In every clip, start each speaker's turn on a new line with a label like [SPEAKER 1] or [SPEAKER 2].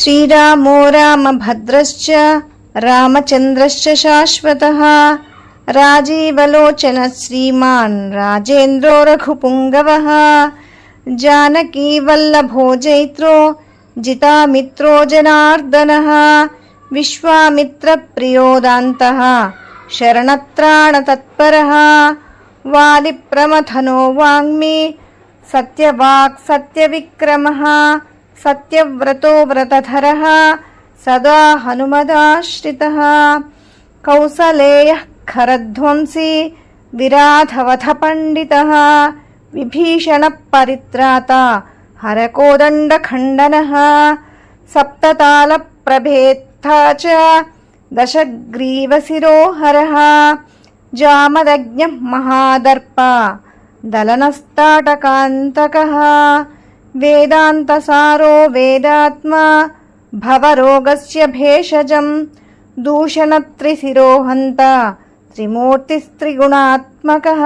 [SPEAKER 1] श्रीरामो रामभद्रश्च रामचन्द्रश्च शाश्वतः। राजीवलोचनः श्रीमान् राजेन्द्रो रघुपुङ्गवः। जानकीवल्लभो जैत्रो, जितामित्रो जनार्दनः। विश्वामित्रप्रियोदान्तः, शरणत्राणतत्परः। वालिप्रमथनो वाङ्मी, सत्यवाक् सत्यविक्रमः। सत्यव्रतो व्रतधरः सदा हनुमदाश्रितः। कौसलेयः खरध्वंसी विराधवथपण्डितः। विभीषणपरित्राता हरकोदण्डखण्डनः। सप्ततालप्रभेत्था च दशग्रीवशिरोहरः जामदग्निः महादर्पा दलनस्ताटकान्तकः। वेदान्तसारो वेदात्मा भवरोगस्य भेषजं दूषणत्रिशिरोहन्त त्रिमूर्तिस्त्रिगुणात्मकः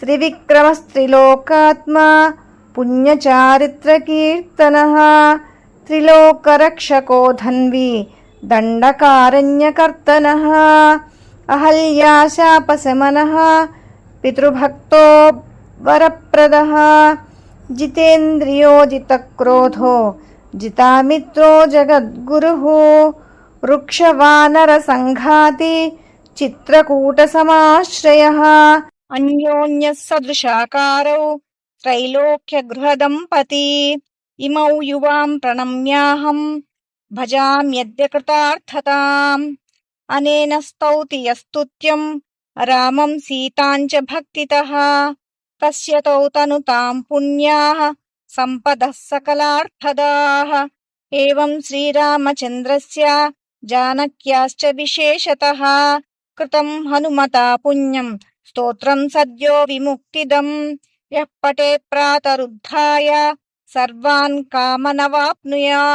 [SPEAKER 1] त्रिविक्रमस्त्रिलोकात्मा पुण्यचारित्रकीर्तनः त्रिलोकरक्षको धन्वी दण्डकारण्यकर्तनः अहल्याशापशमनः पितृभक्तो वरप्रदः జితేంద్రియో జితక్రోధో జితామిత్రో జగద్గురుః వృక్షవానర సంఘాతి చిత్రకూట సమాశ్రయః అన్యోన్య సదృశాకారౌ త్రైలోక్య గృహదంపతి ఇమౌ యువాం ప్రణమ్యాహం భజామ్యద్యకృతార్థతాం అనేన స్తౌతి రామం సీతాంచ భక్తితః तौ तनुतां पुण्याः सम्पदः सकलार्थदाः एवं श्रीरामचन्द्रस्य जानक्याश्च विशेषतः कृतं हनुमता पुण्यं स्तोत्रं सद्यो विमुक्तिदम् यः पठेत् प्रातरुद्धाय सर्वान् कामनवाप्नुयात्